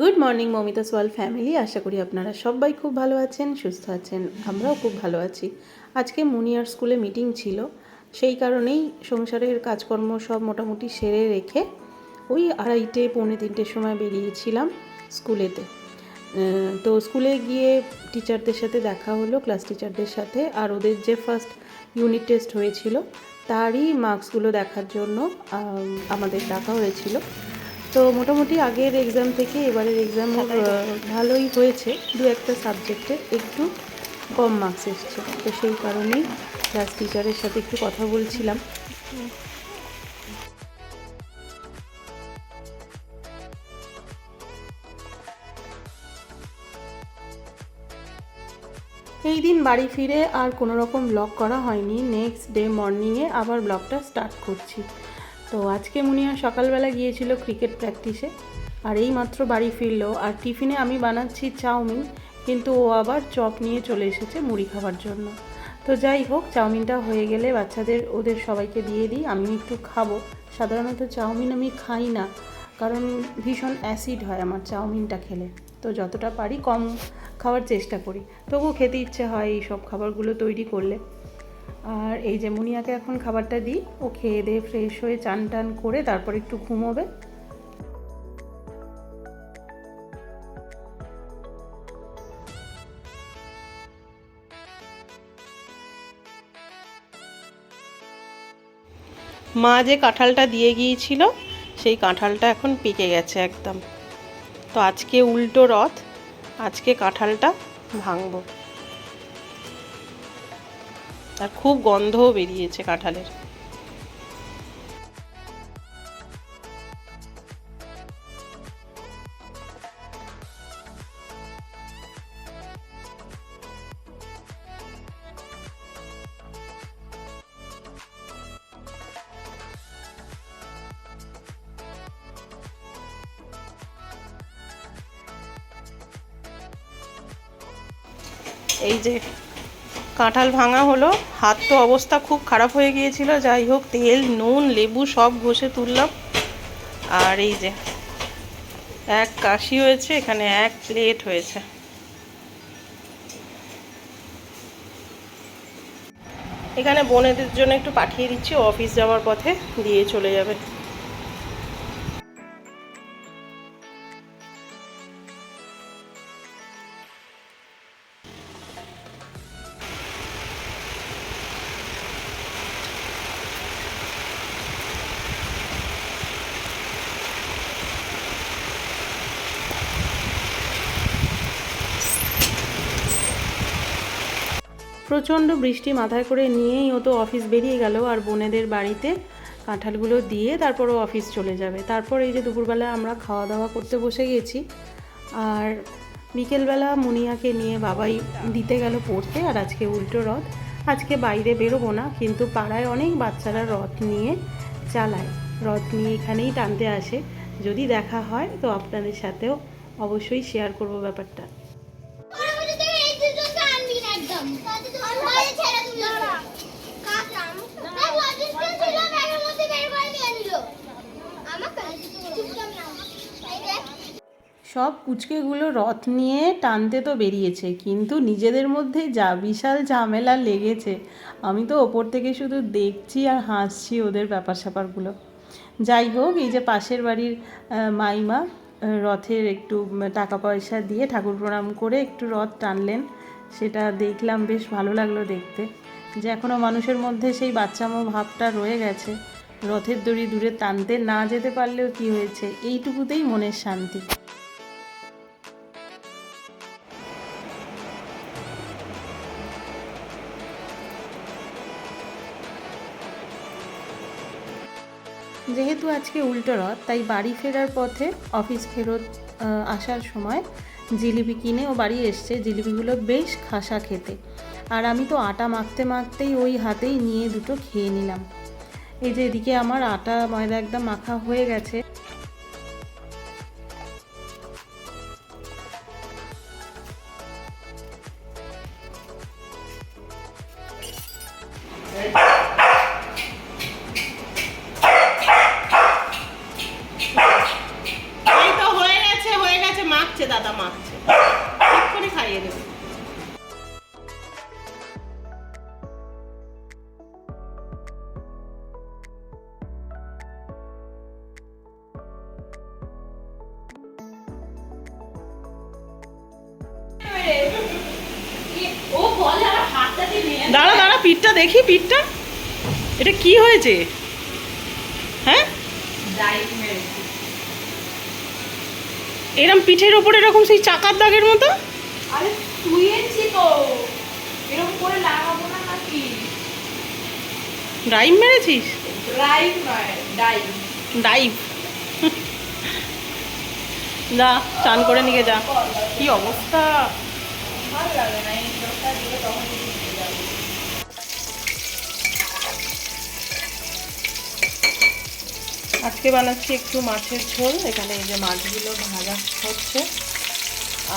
Good morning Momita সোয়াল family আশা করি আপনারা সবাই খুব ভালো আছেন, সুস্থ আছেন, আমরাও খুব ভালো আছি। আজকে মুনিয়ার স্কুলে মিটিং ছিল। সেই কারণেই সংসারের কাজকর্ম সব মোটামুটি সেরে রেখে ওই আড়াইটে, পৌনে তিনটের সময় বেরিয়েছিলাম স্কুলেতে তো স্কুলে গিয়ে টিচারদের সাথে দেখা হলো ক্লাস টিচারদের সাথে। আর ওদের যে ফার্স্ট ইউনিট টেস্ট হয়েছিল, তারই মার্কসগুলো দেখার জন্য আমাদের ডাকা হয়েছিল। তো মোটামুটি আগের এক্সাম থেকে এবারের এক্সাম ভালোই হয়েছে। দু একটা সাবজেক্টে একটু কম মার্কস এসছে। তো সেই কারণেই ক্লাস টিচারের সাথে একটু কথা বলছিলাম। এই দিন বাড়ি ফিরে আর কোনো রকম ব্লগ করা হয়নি। নেক্সট ডে মর্নিংয়ে আবার ব্লগটা স্টার্ট করছি। তো আজকে মুনিয়া সকালবেলা গিয়েছিল ক্রিকেট প্র্যাকটিসে, আর এই মাত্র বাড়ি ফিরলো, আর টিফিনে আমি বানাচ্ছি চাউমিন, কিন্তু ও আবার চপ নিয়ে চলে এসেছে মুড়ি খাবার জন্য। তো যাই হোক, চাউমিনটা হয়ে গেলে বাচ্চাদের, ওদের সবাইকে দিয়ে দিই আমি একটু খাব। সাধারণত চাউমিন আমি খাই না, কারণ ভীষণ অ্যাসিড হয় আমার চাউমিনটা খেলে। তো যতটা পারি কম খাওয়ার চেষ্টা করি। তবুও খেতে ইচ্ছে হয় এই সব খাবারগুলো তৈরি করলে। আর এই যে মুনিয়াকে এখন খাবারটা দিই, ও খেয়ে দিয়ে ফ্রেশ হয়ে চান টান করে তারপর একটু ঘুমোবে। মা যে কাঁঠালটা দিয়ে গিয়েছিল, সেই কাঁঠালটা এখন পেকে গেছে একদম। তো আজকে উল্টো রথ, আজকে কাঁঠালটা ভাঙবো। আর খুব গন্ধও বেরিয়েছে কাঁঠালের। এই যে কাঁঠাল ভাঙা হলো। হাত তো অবস্থা খুব খারাপ হয়ে গিয়েছিল। যাই হোক, তেল, নুন, লেবু সব ঘষে তুললাম। আর এই যে, এক কাশি হয়েছে, এখানে এক প্লেট হয়েছে। এখানে বোনেদের জন্য একটু পাঠিয়ে দিচ্ছি, অফিস যাওয়ার পথে দিয়ে চলে যাবে। প্রচণ্ড বৃষ্টি মাথায় করে নিয়েই ও তো অফিস বেরিয়ে গেল আর বোনেদের বাড়িতে কাঁঠালগুলো দিয়ে তারপর ও অফিস চলে যাবে। তারপর এই যে দুপুরবেলা আমরা খাওয়া দাওয়া করতে বসে গেছি আর বিকেলবেলা মুনিয়াকে নিয়ে বাবাই দিতে গেল পড়তে আর আজকে উল্টো রথ। আজকে বাইরে বেরোবো না, কিন্তু পাড়ায় অনেক বাচ্চারা রথ নিয়ে চালায়। রথ নিয়ে এখানেই টানতে আসে। যদি দেখা হয় তো আপনাদের সাথেও অবশ্যই শেয়ার করব ব্যাপারটা ওর মধ্যে থেকে এই দুটোকে আনবি না একদম। বাইরে ছেড়ে দিল। দেখ, লজিস্টিক ছিল, ব্যাগের মধ্যে বের করে নিয়ে নিল। আমাকে? চুপচাপ নাও। এই দেখ। সব কুচকেগুলো রথ নিয়ে টানতে তো বেরিয়েছে, কিন্তু নিজেদের মধ্যে যা বিশাল ঝামেলা লেগেছে, আমি তো ওপর থেকে শুধু দেখছি আর হাসছি ওদের ব্যাপার স্যাপারগুলো যাই হোক, এই যে পাশের বাড়ির মাইমা রথের একটু টাকা পয়সা দিয়ে ঠাকুর প্রণাম করে একটু রথ টানলেন, সেটা দেখলাম বেশ ভালো লাগল দেখতে। যে এখনও মানুষের মধ্যে সেই বাচ্চামো ভাবটা রয়ে গেছে, রথের দড়ি দূরে টানতে না যেতে পারলেও কি হয়েছে, এইটুকুতেই মনের শান্তি। যেহেতু আজকে উল্টো রথ, তাই বাড়ি ফেরার পথে অফিস ফেরত আসার সময় জিলিপি কিনে ও বাড়ি এসছে। জিলিপিগুলো বেশ খাসা খেতে। আর আমি তো আটা মাখতে মাখতেই ওই হাতেই নিয়ে দুটো খেয়ে নিলাম। এই যে এদিকে আমার আটা ময়দা একদম মাখা হয়ে গেছে। এই তো দাঁড়া দাঁড়া পিঠটা দেখি পিঠটা। এটা কি হয়েছে? হ্যাঁ? এরম পিঠের ওপরে এরকম সেই চাকার দাগের মতো? আরে শুয়েছি তো এরকম করে লাগাবো না নাকি? ডাইভ মেরেছিস? ড্রাইভ নয় ডাইভ ডাইভ যা চান করে নিয়ে যা। কি অবস্থা? ভালো লাগে না এই তখন আজকে বানাচ্ছি একটু মাছের ঝোল। এখানে এই যে মাছগুলো ভাজা হচ্ছে।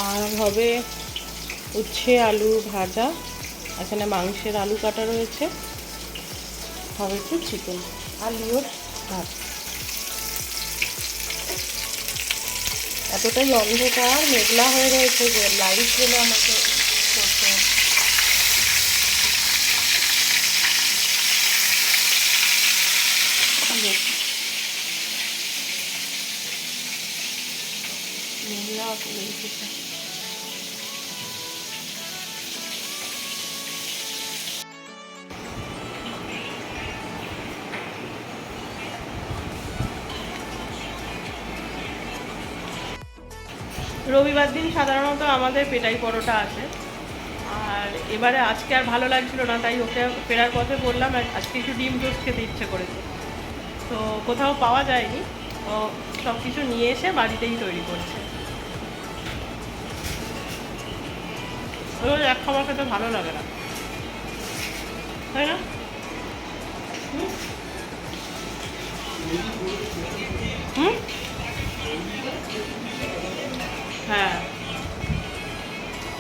আর হবে উচ্ছে আলু ভাজা। এখানে মাংসের আলু কাটা রয়েছে। হবে একটু চিকেন আলুর ভাত। এতটাই অন্ধকার, মেঘলা হয়ে রয়েছে যে লাইট হলে আমাকে করতে হবে। দেখি। রবিবার দিন সাধারণত আমাদের পেটাই পরোটা আছে। আর এবারে আজকে আর ভালো লাগছিল না, তাই ওকে ফেরার পথে বললাম "আজ- আজকে একটু ডিম টোস্ট খেতে ইচ্ছে করেছে। তো কোথাও পাওয়া যায়নি ও সব কিছু নিয়ে এসে বাড়িতেই তৈরি করছে। রোজ এক খাবার খেতে ভালো লাগে না। তাই না? হুম? হ্যাঁ।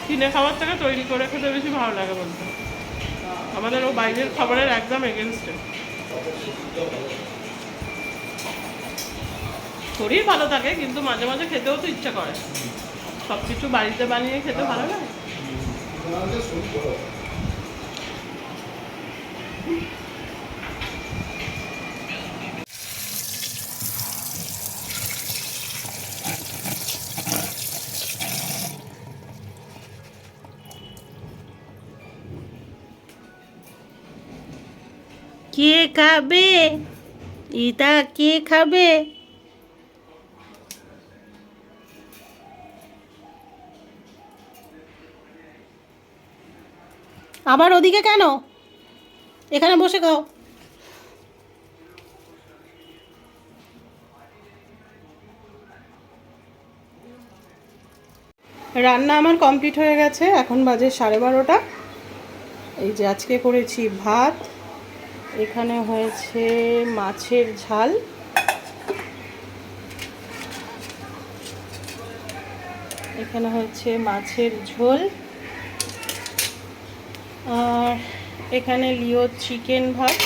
কিনে খাবার থেকে তৈরি করে খেতে বেশি ভালো লাগে বলতে। আমাদের ও বাইরের খাবারের একদম এগেনস্টে শরীর ভালো থাকে, কিন্তু মাঝে মাঝে খেতেও তো ইচ্ছা করে। সব কিছু বাড়িতে বানিয়ে খেতে ভালো লাগে। কে খাবে? ইটা কে খাবে? আবার ওদিকে কেন? এখানে বসে খাও। রান্না আমার কমপ্লিট হয়ে গেছে, এখন বাজে সাড়ে বারোটা। এই যে আজকে করেছি ভাত, এখানে হয়েছে মাছের ঝাল। এখানে হচ্ছে মাছের ঝোল। আর এখানে লিও চিকেন ভাত।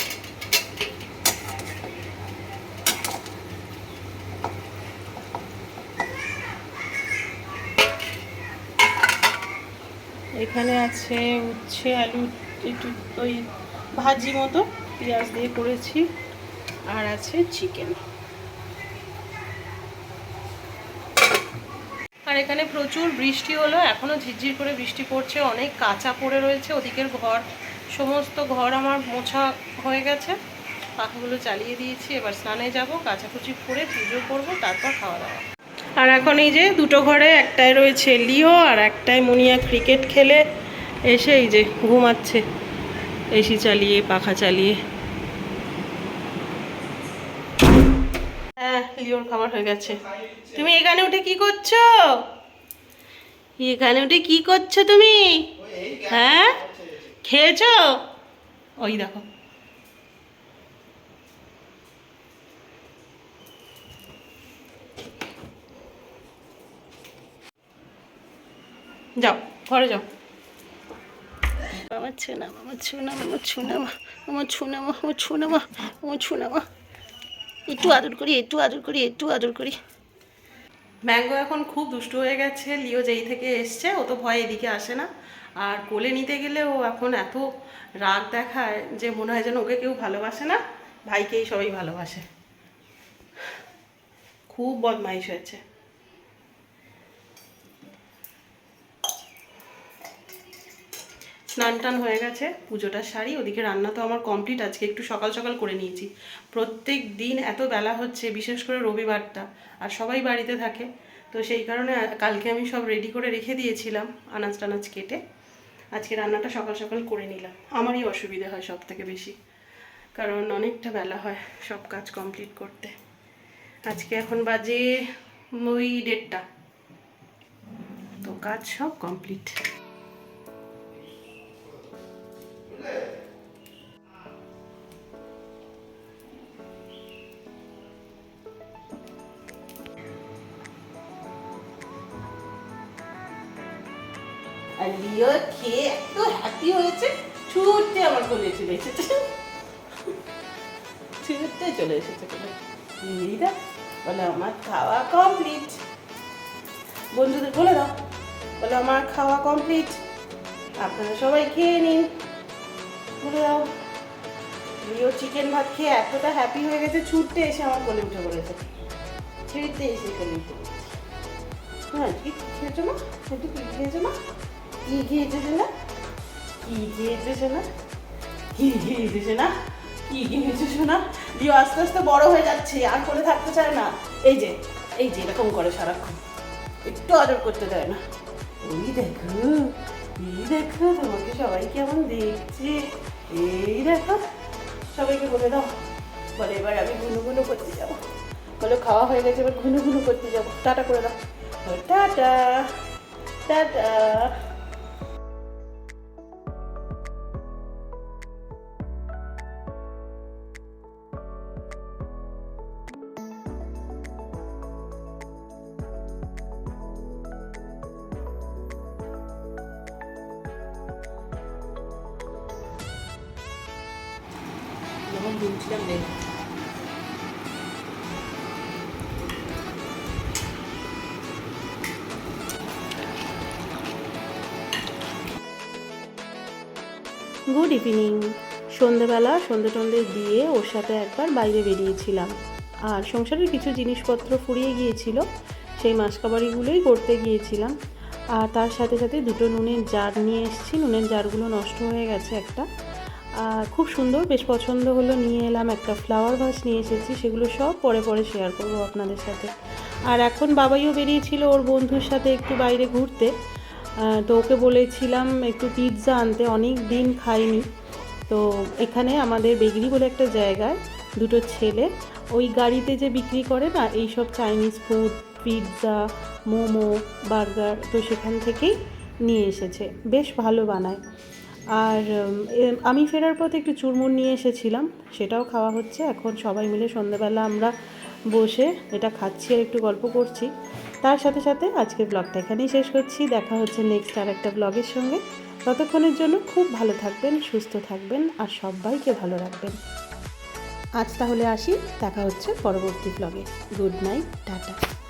এখানে আছে উচ্ছে, আলু, একটু ওই ভাজি মতো পেঁয়াজ দিয়ে করেছি। আর আছে চিকেন। আর এখানে প্রচুর বৃষ্টি হলো এখনও ঝিরঝির করে বৃষ্টি পড়ছে, অনেক কাঁচা পড়ে রয়েছে, ওদিকের ঘর, সমস্ত ঘর আমার মোছা হয়ে গেছে। পাখাগুলো চালিয়ে দিয়েছি, এবার স্নানে যাব, কাচাকুচি করে পুজো করব, তারপর খাওয়া দাওয়া। আর এখন এই যে দুটো ঘরে একটাই রয়েছে লিও আর একটাই মুনিয়া ক্রিকেট খেলে, এসে এই যে ঘুমাচ্ছে, এসি চালিয়ে, পাখা চালিয়ে। হ্যাঁ লিওর খাবার হয়ে গেছে। তুমি এখানে উঠে কি করছ? এখানে উঠে কি করছ তুমি? হ্যাঁ? খেয়েছো? ওই দেখো। যাও, ঘরে যাও। আমার ছোনা আমার ছোনা আমার ছোনা মা আমার ছোনা মা আমার ছোনা মা আমার ছোনা মা একটু আদর করি, একটু আদর করি, একটু আদর করি। ম্যাঙ্গো এখন খুব দুষ্ট হয়ে গেছে, লিও যেই থেকে এসছে, ও তো ভয় এদিকে আসে না। আর কোলে নিতে গেলে ও এখন এত রাগ দেখায় যে মনে হয় যেন ওকে কেউ ভালোবাসে না, ভাইকেই সবাই ভালোবাসে। খুব বদমাইশ হয়েছে। স্নান টান হয়ে গেছে, পুজোটা শাড়ি ওদিকে রান্না তো আমার কমপ্লিট আজকে একটু সকাল সকাল করে নিয়েছি। প্রত্যেক দিন এত বেলা হচ্ছে, বিশেষ করে রবিবারটা, আর সবাই বাড়িতে থাকে, তো সেই কারণে কালকে আমি সব রেডি করে রেখে দিয়েছিলাম, আনাজ টানাজ কেটে। আজকে রান্নাটা সকাল সকাল করে নিলাম। আমারই অসুবিধে হয় সব থেকে বেশি, কারণ অনেকটা বেলা হয় সব কাজ কমপ্লিট করতে। আজকে এখন বাজে ওই ডেটটা তো কাজ সব কমপ্লিট আর খেয়ে এত হ্যাপি হয়েছে ছুটতে আমার কোলে চলে এসেছে। ছুটতে চলে এসেছে কোলে। বলে আমার খাওয়া কমপ্লিট বন্ধুদের বলে দাও, বলে আমার খাওয়া কমপ্লিট আপনারা সবাই খেয়ে নিন। বলে দাও। লিও চিকেন ভাত খেয়ে এতটা হ্যাপি হয়ে গেছে ছুটতে এসে আমার কোলে উঠে পড়েছে। ছুটতে এসে কোলে উঠে হ্যাঁ কি খেয়েছো না একটু কি খেয়েছো না কি খেয়েছে না কি খেয়েছে না কি খেয়েছে না কি খেয়েছে না লিও আস্তে আস্তে বড় হয়ে যাচ্ছে, আর করে থাকতে চায় না। এই যে এই যে, এরকম করে সারাক্ষণ। একটু অর্ডার করতে দেয় না। ওই দেখো, এই দেখো, তোমাকে সবাই কেমন দেখছে? এই দেখো, সবাইকে বলে দাও। বলে, এবার আমি ঘুনো করতে যাব। বলে, খাওয়া হয়ে গেছে, এবার ঘুনো ঘুনো করতে যাব। টাটা করে দাও। টাটা টাটা। দেখ গুড ইভিনিং সন্ধেবেলা সন্ধে টন্ধে দিয়ে ওর সাথে একবার বাইরে বেরিয়েছিলাম। আর সংসারের কিছু জিনিসপত্র ফুরিয়ে গিয়েছিল, সেই মাসকাবাড়িগুলোই করতে গিয়েছিলাম। আর তার সাথে সাথে দুটো নুনের জার নিয়ে এসেছি। নুনের জারগুলো নষ্ট হয়ে গেছে একটা। খুব সুন্দর, বেশ পছন্দ হলো। নিয়ে এলাম একটা ফ্লাওয়ার ভাস নিয়ে এসেছি, সেগুলো সব পরে পরে শেয়ার করব আপনাদের সাথে। আর এখন বাবাইও বেরিয়েছিল ওর বন্ধুর সাথে একটু বাইরে ঘুরতে। তো ওকে বলেছিলাম একটু পিৎজা আনতে, অনেক দিন খাইনি। তো এখানে আমাদের বেগরি বলে একটা জায়গায় দুটো ছেলে, ওই গাড়িতে যে বিক্রি করে না, এই সব Chinese food pizza momo burger তো সেখান থেকেই নিয়ে এসেছে। বেশ ভালো বানায়। আর আমি ফেরার পথে একটু চুরমুর নিয়ে এসেছিলাম, সেটাও খাওয়া হচ্ছে। এখন সবাই মিলে সন্ধ্যাবেলা আমরা বসে এটা খাচ্ছি আর একটু গল্প করছি। তার সাথে সাথে আজকের ব্লগটা এখানেই শেষ করছি। দেখা হচ্ছে নেক্সট আর একটা ব্লগের সঙ্গে। ততক্ষণের জন্য খুব ভালো থাকবেন, সুস্থ থাকবেন আর সবাইকে ভালো রাখবেন। আজ তাহলে আসি, দেখা হচ্ছে পরবর্তী ব্লগে। Good night, tata.